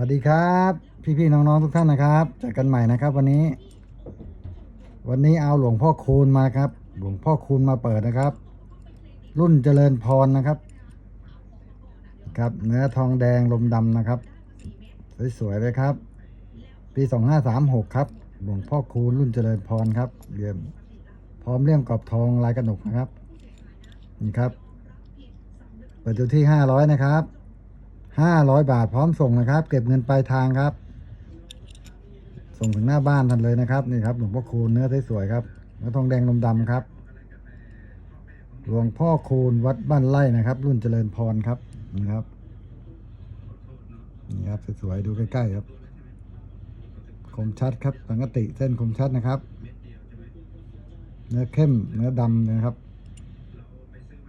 วัสดีครับ พี่ๆน้องๆทุกท่านนะครับเจอกันใหม่นะครับ วันนี้ วันนี้เอาหลวงพ่อคูณมาครับ หลวงพ่อคูณมาเปิดนะครับ รุ่นเจริญพรนะครับ ครับ เนื้อทองแดงลมดำนะครับ สวยๆเลยครับ ปีสองห้าสามหกครับ หลวงพ่อคูณรุ่นเจริญพรครับเลี่ยมพร้อมเลี่ยมกรอบทองลายกระหนกนะครับ นี่ครับ เปิดอยู่ที่ห้าร้อยนะครับ ห้าร้อยบาทพร้อมส่งนะครับ เก็บเงินปลายทางครับ ส่งถึงหน้าบ้านทันเลยนะครับนี่ครับหลวงพ่อคูณเนื้อสวยๆครับเนื้อทองแดงลมดำครับ หลวงพ่อคูณวัดบ้านไร่นะครับ รุ่นเจริญพรครับนี่ครับนี่ครับสวยๆดูใกล้ๆครับ คมชัดครับสังกติเส้นคมชัดนะครับ เนื้อเข้มเนื้อดำนะครับ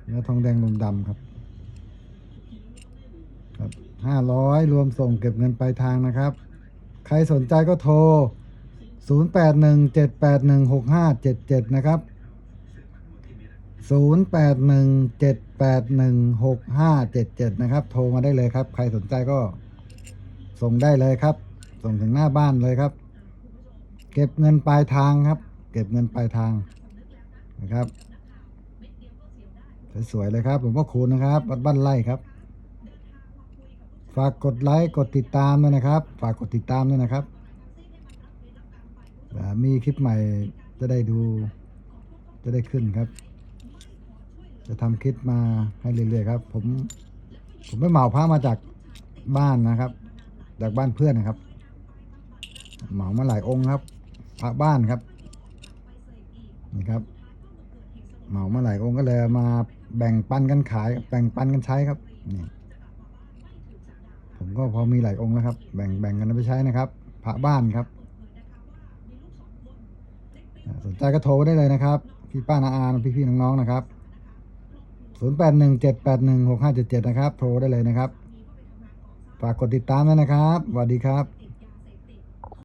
เนื้อทองแดงลมดำครับ ห้าร้อยรวมส่งเก็บเงินปลายทางนะครับ ใครสนใจก็โทร 0 8 1 7 8 1 6 5 7 7 นะครับ 0 8 1 7 8 1 6 5 7 7 นะครับ โทรมาได้เลยครับ ใครสนใจก็ส่งได้เลยครับ ส่งถึงหน้าบ้านเลยครับ เก็บเงินปลายทางครับ เก็บเงินปลายทางนะครับ สวยๆเลยครับหลวงพ่อคูณนะครับ บ้านไร่ครับ ฝากกดไลค์กดติดตามด้วยนะครับ ฝากกดติดตามด้วยนะครับ มีคลิปใหม่จะได้ดู จะได้ขึ้นครับ จะทำคลิปมาให้เรื่อยๆครับ ผม ผมไปเหมาพระมาจากบ้านนะครับ จากบ้านเพื่อนนะครับ เหมามาหลายองค์ครับพระบ้านครับนี่ครับ เหมามาหลายองค์ก็เลยมาแบ่งปันกันขาย แบ่งปันกันใช้ครับนี่ ผมก็พอมีหลายองค์แล้วครับ แบ่งแบ่งกันไปใช้นะครับ พระบ้านครับ สนใจก็โทรได้เลยนะครับ พี่ป้านาอาพี่พี่ๆน้องๆนะครับ 0 8 1 7 8 1 6 5 7 7 นะครับ โทรได้เลยนะครับ ฝากกดติดตามด้วยนะครับสวัสดีครับ